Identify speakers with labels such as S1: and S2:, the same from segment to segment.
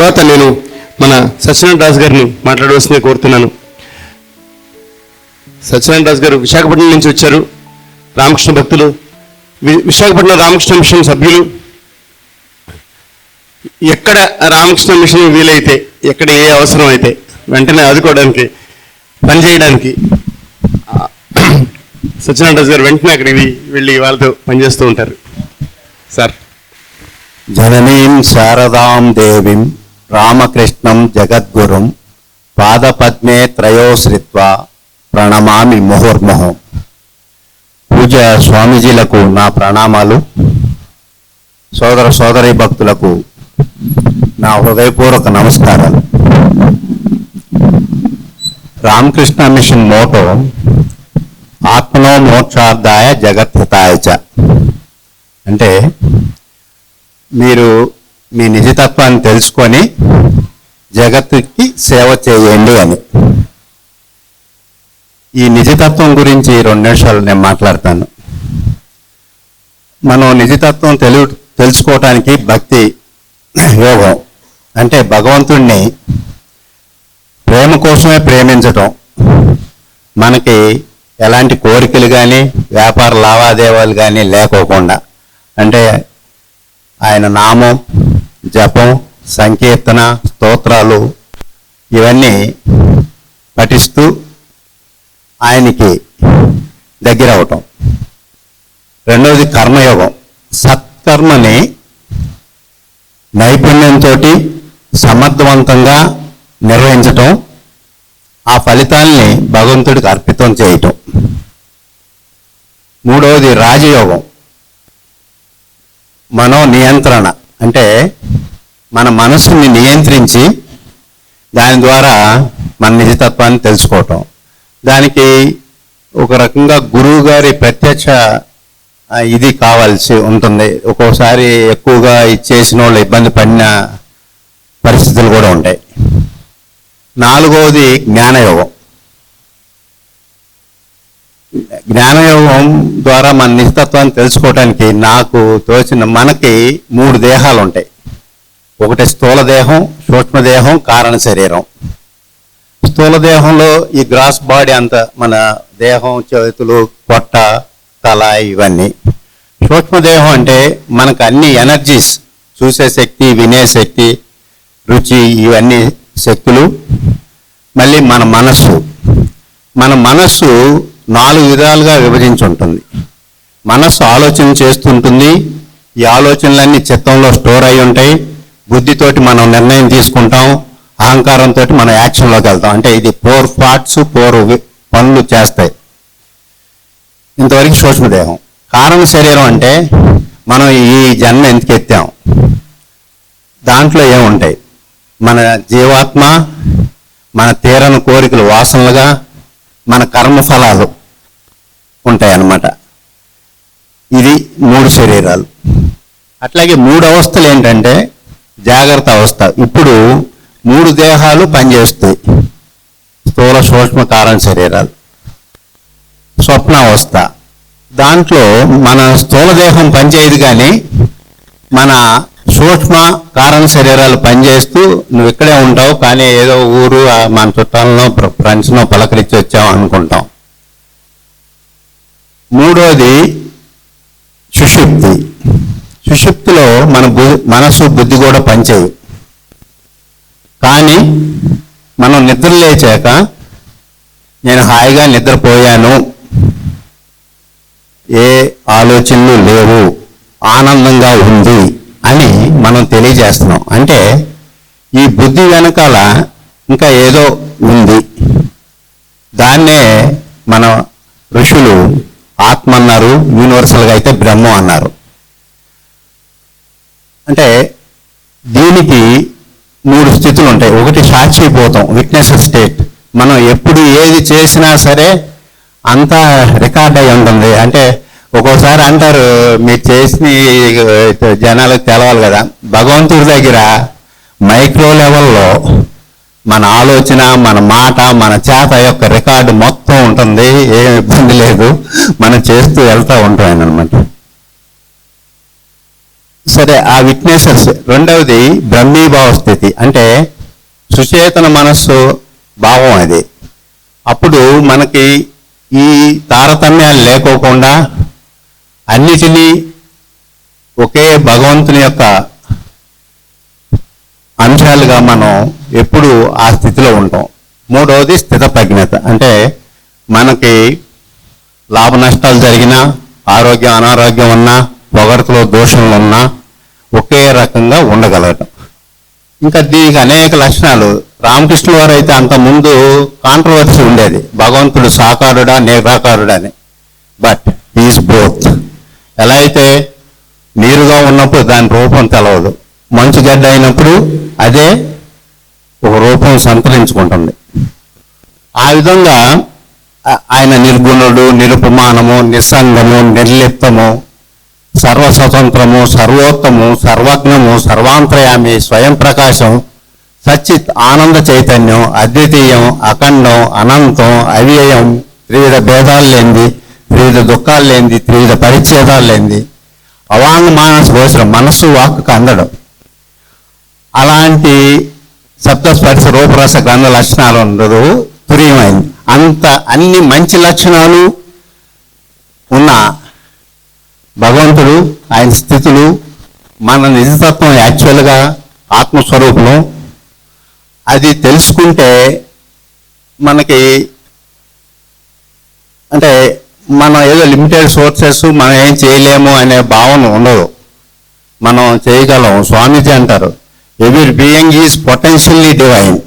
S1: తర్వాత నేను మన సత్యనారాయణ దాస్ గారిని మాట్లాడవలసిందే కోరుతున్నాను. సత్యనారాయణ దాస్ గారు విశాఖపట్నం నుంచి వచ్చారు. రామకృష్ణ భక్తులు విశాఖపట్నం రామకృష్ణ మిషన్ సభ్యులు. ఎక్కడ రామకృష్ణ మిషన్ వీలైతే ఎక్కడ ఏ అవసరం అయితే వెంటనే ఆదుకోవడానికి పనిచేయడానికి సత్యనారాయణ దాస్ గారు వెంటనే అక్కడికి వెళ్ళి వాళ్ళతో పనిచేస్తూ ఉంటారు. సార్.
S2: జననీం శారదాం దేవీం రామకృష్ణం జగద్గురుం పాదపద్మే త్రయోశ్రిత్వ ప్రణమామి ముహుర్ముహం. పూజ స్వామీజీలకు నా ప్రణామాలు. సోదర సోదరి భక్తులకు నా హృదయపూర్వక నమస్కారాలు. రామకృష్ణ మిషన్ మోటో ఆత్మనో మోక్షార్థాయ జగత్హితాయ అంటే మీరు మీ నిజతత్వాన్ని తెలుసుకొని జగత్తుకి సేవ చేయండి అని. ఈ నిజతత్వం గురించి రెండు నిమిషాలు నేను మాట్లాడతాను. మనం నిజతత్వం తెలు తెలుసుకోవటానికి భక్తి యోగం. అంటే భగవంతుణ్ణి ప్రేమ కోసమే ప్రేమించటం. మనకి ఎలాంటి కోరికలు కానీ వ్యాపార లావాదేవీలు కానీ లేకోకుండా. అంటే ఆయన నామం జపం సంకీర్తన స్తోత్రాలు ఇవన్నీ పఠిస్తూ ఆయనకి దగ్గర అవటం రెండవది కర్మయోగం. సత్కర్మని నైపుణ్యంతో సమర్థవంతంగా నిర్వహించటం ఆ ఫలితాల్ని భగవంతుడికి అర్పితం చేయటం. మూడవది రాజయోగం. మనో నియంత్రణ అంటే మన మనసుని నియంత్రించి దాని ద్వారా మన నిజతత్వాన్ని తెలుసుకోవటం. దానికి ఒక రకంగా గురువు గారి ప్రత్యక్ష ఇది కావాల్సి ఉంటుంది. ఒక్కోసారి ఎక్కువగా ఇచ్చేసిన వాళ్ళు ఇబ్బంది పడిన పరిస్థితులు కూడా ఉంటాయి. నాలుగవది జ్ఞానయోగం. జ్ఞానయోగం ద్వారా మన నిస్తత్వాన్ని తెలుసుకోవడానికి నాకు తోచిన మనకి మూడు దేహాలు ఉంటాయి ఒకటి స్థూల దేహం సూక్ష్మదేహం కారణ శరీరం. స్థూల దేహంలో ఈ గ్రాస్ బాడీ అంత మన దేహం చేతులు పొట్ట తల ఇవన్నీ. సూక్ష్మదేహం అంటే మనకు అన్ని ఎనర్జీస్ చూసే శక్తి వినే శక్తి రుచి ఇవన్నీ శక్తులు. మళ్ళీ మన మనస్సు. మన మనస్సు నాలుగు విధాలుగా విభజించి ఉంటుంది. మనస్సు ఆలోచన చేస్తుంటుంది. ఈ ఆలోచనలన్నీ చిత్తంలో స్టోర్ అయి ఉంటాయి. బుద్ధితోటి మనం నిర్ణయం తీసుకుంటాం. అహంకారంతో మనం యాక్షన్లోకి వెళ్తాం. అంటే ఇది ఫోర్ థాట్స్ ఫోర్ పనులు చేస్తాయి. ఇంతవరకు సూక్ష్మదేహం కారణ శరీరం అంటే మనం ఈ జన్మ ఎందుకు ఎత్తాం? దాంట్లో ఏముంటాయి? మన జీవాత్మ మన తీరని కోరికలు వాసనలుగా మన కర్మఫలాలు. ఉంటాయి అన్నమాట ఇది మూడు శరీరాలు. అట్లాగే మూడు అవస్థలు ఏంటంటే జాగ్రత్త అవస్థ. ఇప్పుడు మూడు దేహాలు పనిచేస్తాయి. స్థూల సూక్ష్మ కారణ శరీరాలు. స్వప్నావస్థ దాంట్లో మన స్థూల దేహం పనిచేయదు కానీ మన సూక్ష్మ కారణ శరీరాలు పనిచేస్తూ నువ్వు ఇక్కడే ఉంటావు కానీ ఏదో ఊరు మన చుట్టాలను ఫ్రెండ్స్ను పలకరించి వచ్చావు అనుకుంటాం. మూడోది సుషుప్తి. సుషుప్తిలో మన బు మనసు బుద్ధి కూడా పనిచేయవు కానీ మనం నిద్ర లేచాక నేను హాయిగా నిద్రపోయాను. ఏ ఆలోచనలు లేవు. ఆనందంగా ఉంది అని మనం తెలియజేస్తున్నాం. అంటే ఈ బుద్ధి వెనకాల ఇంకా ఏదో ఉంది. దాన్నే మన ఋషులు ఆత్మ అన్నారు యూనివర్సల్గా అయితే బ్రహ్మం అన్నారు. అంటే దీనికి మూడు స్థితులు ఉంటాయి. ఒకటి సాక్షిభూతం విట్నెస్ స్టేట్ మనం ఎప్పుడు ఏది చేసినా సరే అంతా రికార్డ్ అయి ఉంటుంది. అంటే ఒక్కోసారి అంటారు మీరు చేసిన జనాలకు తెలవాలి కదా. భగవంతుడి దగ్గర మైక్రో లెవెల్లో మన ఆలోచన మన మాట మన చేత యొక్క రికార్డు మొత్తం ఉంటుంది. ఏం ఇబ్బంది లేదు. మనం చేస్తూ వెళ్తూ ఉంటాం అనమాట సరే ఆ విట్నెసెస్. రెండవది బ్రహ్మీభావ స్థితి. అంటే సుచేతన మనస్సు భావం అది. అప్పుడు మనకి ఈ తారతమ్యాలు లేకోకుండా అన్నిటినీ ఒకే భగవంతుని యొక్క అంశాలుగా మనం ఎప్పుడు ఆ స్థితిలో ఉంటాం. మూడవది స్థితప్రజ్ఞత. అంటే మనకి లాభ నష్టాలు జరిగినా ఆరోగ్యం అనారోగ్యం ఉన్నా పొగడతలో దోషంలు ఉన్నా ఒకే రకంగా ఉండగలగటం. ఇంకా దీనికి అనేక లక్షణాలు. రామకృష్ణ వారు అయితే అంత ముందు కాంట్రవర్సీ ఉండేది. భగవంతుడు సాకారుడా నిరాకారుడా అని. బట్ ఈజ్ బోత్ ఎలా అయితే నీరుగా ఉన్నప్పుడు దాని రూపం తెలవదు. మంచు గడ్డ అయినప్పుడు అదే ఒక రూపం సంతరించుకుంటుంది. ఆ విధంగా ఆయన నిర్గుణుడు నిరుపమానము నిస్సంగము నిర్లిప్తము సర్వస్వతంత్రము సర్వోత్తము సర్వజ్ఞము సర్వాంతర్యామి స్వయం ప్రకాశం సచ్చిత్ ఆనంద చైతన్యం అద్వితీయం అఖండం అనంతం అవ్యయం త్రివిధ భేదాలు లేనిది త్రివిధ దుఃఖాలు లేనిది త్రివిధ పరిచ్ఛేదాలు లేనిది. అవాంగ మానస గోచరం మనస్సు వాక్కు అందడం. అలాంటి సప్తస్పర్శ రూపరస గంధ లక్షణాలు ఉండదు తుర్యమైంది అంత అన్ని మంచి లక్షణాలు ఉన్న భగవంతుడు ఆయన స్థితులు మన నిజతత్వం యాక్చువల్గా ఆత్మస్వరూపం అది తెలుసుకుంటే మనకి అంటే మనం ఏదో లిమిటెడ్ సోర్సెస్ మనం ఏం చేయలేము అనే భావన ఉండదు. మనం చేయగలం స్వామీజీ అంటారు. ఎవరి బీయింగ్ ఈజ్ పొటెన్షియల్లీ డివైన్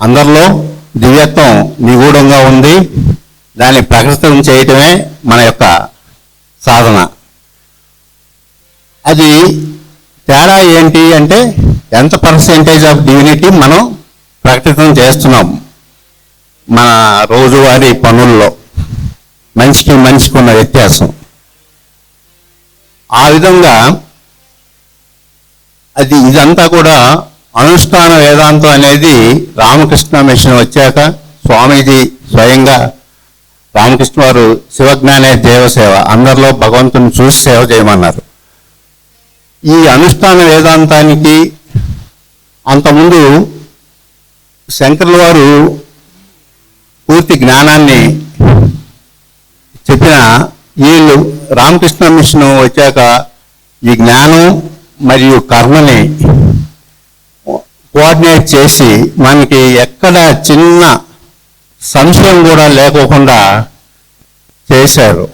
S2: అందరిలో దివ్యత్వం నిగూఢంగా ఉంది. దాన్ని ప్రకటితం చేయటమే మన యొక్క సాధన. అది తేడా ఏంటి అంటే ఎంత పర్సెంటేజ్ ఆఫ్ డివినిటీ మనం ప్రకటితం చేస్తున్నాం మన రోజువారీ పనుల్లో? మనిషికి మనిషికి ఉన్న వ్యత్యాసం. ఆ విధంగా అది ఇదంతా కూడా అనుష్ఠాన వేదాంతం అనేది రామకృష్ణ మిషన్ వచ్చాక స్వామీజీ స్వయంగా రామకృష్ణ వారు శివజ్ఞానే దేవసేవ అందరిలో భగవంతుని చూసి సేవ చేయమన్నారు. ఈ అనుష్ఠాన వేదాంతానికి అంతకుముందు శంకర్ల వారు పూర్తి జ్ఞానాన్ని చెప్పిన వీళ్ళు రామకృష్ణ మిషన్ వచ్చాక ఈ జ్ఞానం మరియు కర్మని కోఆర్డినేట్ చేసి మనకి ఎక్కడ చిన్న సంశయం కూడా లేకోకుండా చేశారు.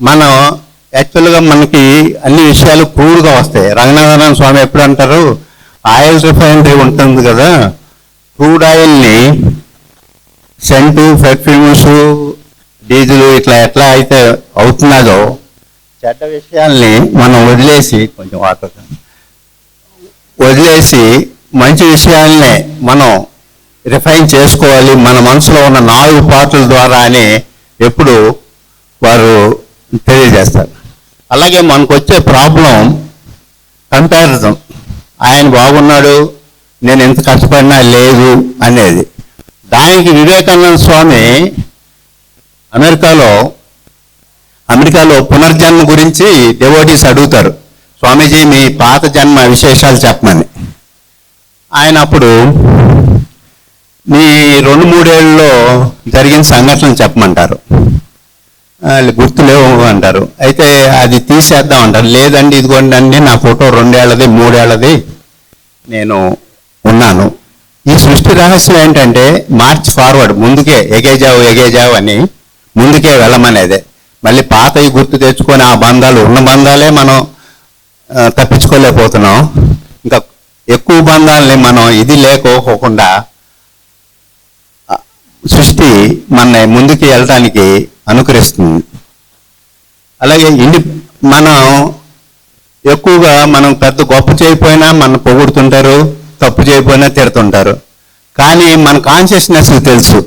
S2: మనం యాక్చువల్గా మనకి అన్ని విషయాలు క్రూడ్గా వస్తాయి. రంగనాథనారాయణ స్వామి ఎప్పుడు అంటారు? ఆయిల్ రిఫైనరీ ఉంటుంది కదా. క్రూడ్ ఆయిల్ని సెంటు పెర్ఫ్యూమ్స్ డీజిల్ ఇట్లా ఎట్లా అయితే అవుతున్నదో చెడ్డ విషయాల్ని మనం వదిలేసి కొంచెం వాటర్ వదిలేసి మంచి విషయాలనే మనం రిఫైన్ చేసుకోవాలి. మన మనసులో ఉన్న నాలుగు పాటల ద్వారా అని ఎప్పుడు వారు తెలియజేస్తారు. అలాగే మనకు వచ్చే ప్రాబ్లం కంపారిజన్ ఆయన బాగున్నాడు నేను ఎంత కష్టపడినా లేదు అనేది. దానికి వివేకానంద స్వామి అమెరికాలో అమెరికాలో పునర్జన్మ గురించి డెవోటీస్ అడుగుతారు. స్వామీజీ మీ పాత జన్మ విశేషాలు చెప్పమని. ఆయన అప్పుడు మీ రెండు మూడేళ్ళలో జరిగిన సంఘటనలు చెప్పమంటారు. వాళ్ళు గుర్తులేవు అంటారు. అయితే అది తీసేద్దాం అంటారు. లేదండి ఇదిగోండి అండి నా ఫోటో రెండేళ్ళది మూడేళ్ళది నేను ఉన్నాను. ఈ సృష్టి రహస్యం ఏంటంటే మార్చ్ ఫార్వర్డ్ ముందుకే ఎగేజావు ఎగేజావు అని ముందుకే వెళ్ళమనేదే. మళ్ళీ పాతవి గుర్తు తెచ్చుకొని ఆ బంధాలు ఉన్న బంధాలే మనం తప్పించుకోలేకపోతున్నాం. ఇంకా ఎక్కువ బంధాలని మనం ఇది లేకపోకుండా సృష్టి మన ముందుకు వెళ్ళడానికి అనుకరిస్తుంది. అలాగే ఇండి మనం ఎక్కువగా మనం పెద్ద గొప్ప చేయకపోయినా మన పొగుడుతుంటారు తప్పు చేయకపోయినా తిడుతుంటారు. కానీ మన కాన్షియస్నెస్ తెలుసు.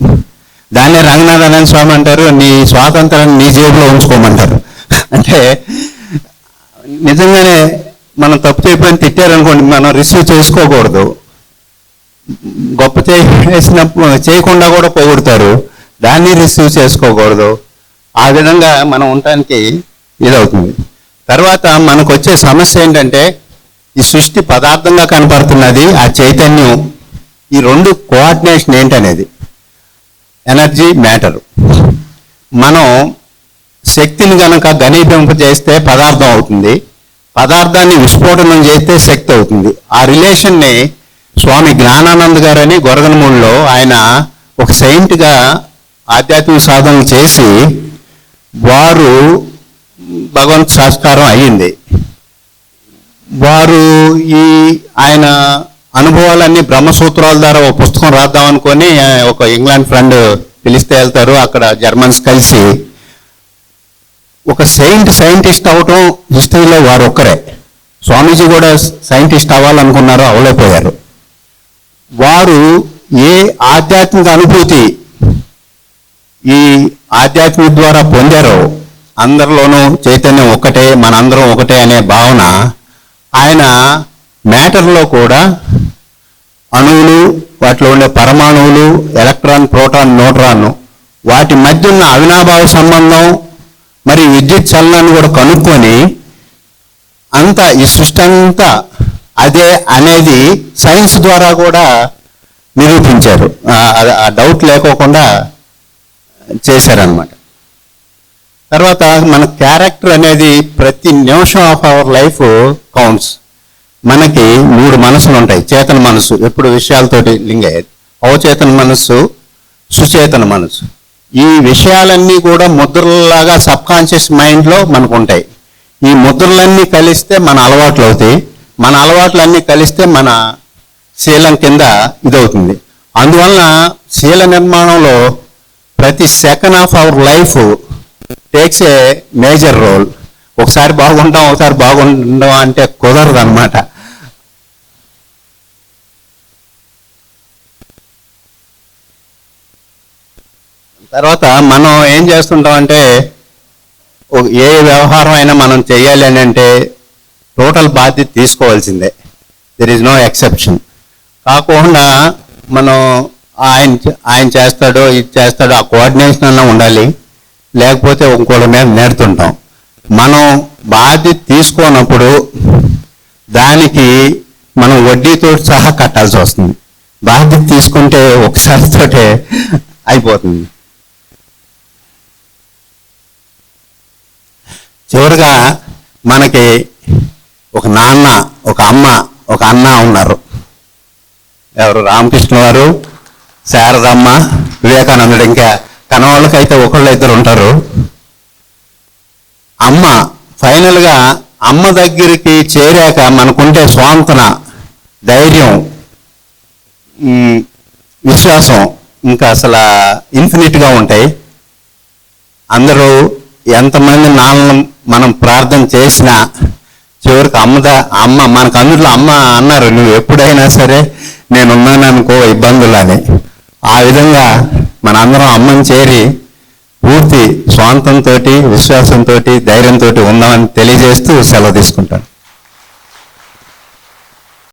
S2: దాన్నే రంగనాథానంద స్వామి అంటారు నీ స్వాతంత్రాన్ని నీ జేబులో ఉంచుకోమంటారు. అంటే నిజంగానే మనం తప్పు చేయకపోయినా తిట్టారనుకోండి మనం రిసీవ్ చేసుకోకూడదు. గొప్ప చేసిన చేయకుండా కూడా పోగొడతారు. దాన్ని రిసీవ్ చేసుకోకూడదు. ఆ విధంగా మనం ఉండటానికి ఇదవుతుంది. తర్వాత మనకు వచ్చే సమస్య ఏంటంటే ఈ సృష్టి పదార్థంగా కనపడుతున్నది ఆ చైతన్యం ఈ రెండు కోఆర్డినేషన్ ఏంటనేది. Energy matter. మనం శక్తిని గనక చేస్తే పదార్థం అవుతుంది. పదార్థాన్ని విస్ఫోటనం చేస్తే శక్తి అవుతుంది. ఆ రిలేషన్ని స్వామి జ్ఞానానంద్ గారని గొరగనమూడిలో ఆయన ఒక సెయింట్గా ఆధ్యాత్మిక సాధనలు చేసి వారు భగవంత్ సంస్కారం అయ్యింది. వారు ఈ ఆయన అనుభవాలన్నీ బ్రహ్మసూత్రాల ద్వారా ఒక పుస్తకం రాద్దాం అనుకొని ఒక ఇంగ్లాండ్ ఫ్రెండ్ పిలిస్తే వెళ్తారు. అక్కడ జర్మన్స్ కలిసి ఒక సెయింట్ సైంటిస్ట్ అవటం హిస్టరీలో వారు ఒక్కరే స్వామీజీ కూడా సైంటిస్ట్ అవ్వాలనుకున్నారు అవలేకపోయారు వారు ఏ ఆధ్యాత్మిక అనుభూతి ఈ ఆధ్యాత్మిక ద్వారా పొందారో అందరిలోనూ చైతన్యం ఒకటే మనందరం ఒకటే అనే భావన ఆయన మ్యాటర్లో కూడా అణువులు వాటిలో ఉండే పరమాణువులు ఎలక్ట్రాన్ ప్రోటాన్ న్యూట్రాన్ వాటి మధ్య ఉన్న అవినాభావ సంబంధం మరి విద్యుత్ చలనాన్ని కూడా కనుక్కొని అంతా ఈ సృష్టి అంతా అదే అనేది సైన్స్ ద్వారా కూడా నిరూపించారు. ఆ- ఆ డౌట్ లేకోకుండా చేశారనమాట తర్వాత మన క్యారెక్టర్ అనేది ప్రతి నిమిషం ఆఫ్ అవర్ లైఫ్ కౌంట్స్ మనకి మూడు మనసులు ఉంటాయి. చేతన మనసు ఎప్పుడు విషయాలతోటి లింక్ అయ్యేది. అవచేతన మనస్సు సుచేతన మనసు. ఈ విషయాలన్నీ కూడా ముద్రలాగా సబ్ కాన్షియస్ మైండ్లో మనకు ఉంటాయి ఈ ముద్రలన్నీ కలిస్తే మన అలవాట్లు అవుతాయి. మన అలవాట్లన్నీ కలిస్తే మన శీలం కింద ఇదవుతుంది. అందువలన శీల నిర్మాణంలో ప్రతి second of our life takes a major role. ఒకసారి బాగుంటాం ఒకసారి బాగుండం అంటే కుదరదు అనమాట తర్వాత మనం ఏం చేస్తుంటాం అంటే ఏ వ్యవహారం అయినా మనం చేయాలి అని అంటే టోటల్ బాధ్యత తీసుకోవాల్సిందే. దెర్ ఈజ్ నో ఎక్సెప్షన్ కాకుండా మనం ఆయన ఆయన చేస్తాడో ఇది చేస్తాడో ఆ కోఆర్డినేషన్ అన్న ఉండాలి. లేకపోతే ఇంకోటి మీద నేడుతుంటాం. మనం బాధ్యత తీసుకోనప్పుడు దానికి మనం వడ్డీతో సహా కట్టాల్సి వస్తుంది. బాధ్యత తీసుకుంటే ఒకసారితోటే అయిపోతుంది. చివరిగా మనకి ఒక నాన్న ఒక అమ్మ ఒక అన్న ఉన్నారు. ఎవరు? రామకృష్ణ వారు శారదమ్మ వివేకానందుడు. ఇంకా కనవాళ్ళకైతే ఒకళ్ళు ఇద్దరు ఉంటారు. అమ్మ ఫైనల్గా అమ్మ దగ్గరికి చేరాక మనకుంటే స్వాంతన ధైర్యం విశ్వాసం ఇంకా అసలు ఇన్ఫినిట్గా ఉంటాయి. అందరూ ఎంతమంది నాన్న మనం ప్రార్థన చేసినా చివరికి అమ్మద అమ్మ మనకు అందులో అమ్మ అన్నారు నువ్వు ఎప్పుడైనా సరే నేనున్నాను అనుకో ఇబ్బందులు అని ఆ విధంగా మన అందరం అమ్మని చేరి పూర్తి స్వాంతంతో విశ్వాసంతో ధైర్యంతో ఉందామని తెలియజేస్తూ సెలవు తీసుకుంటాను.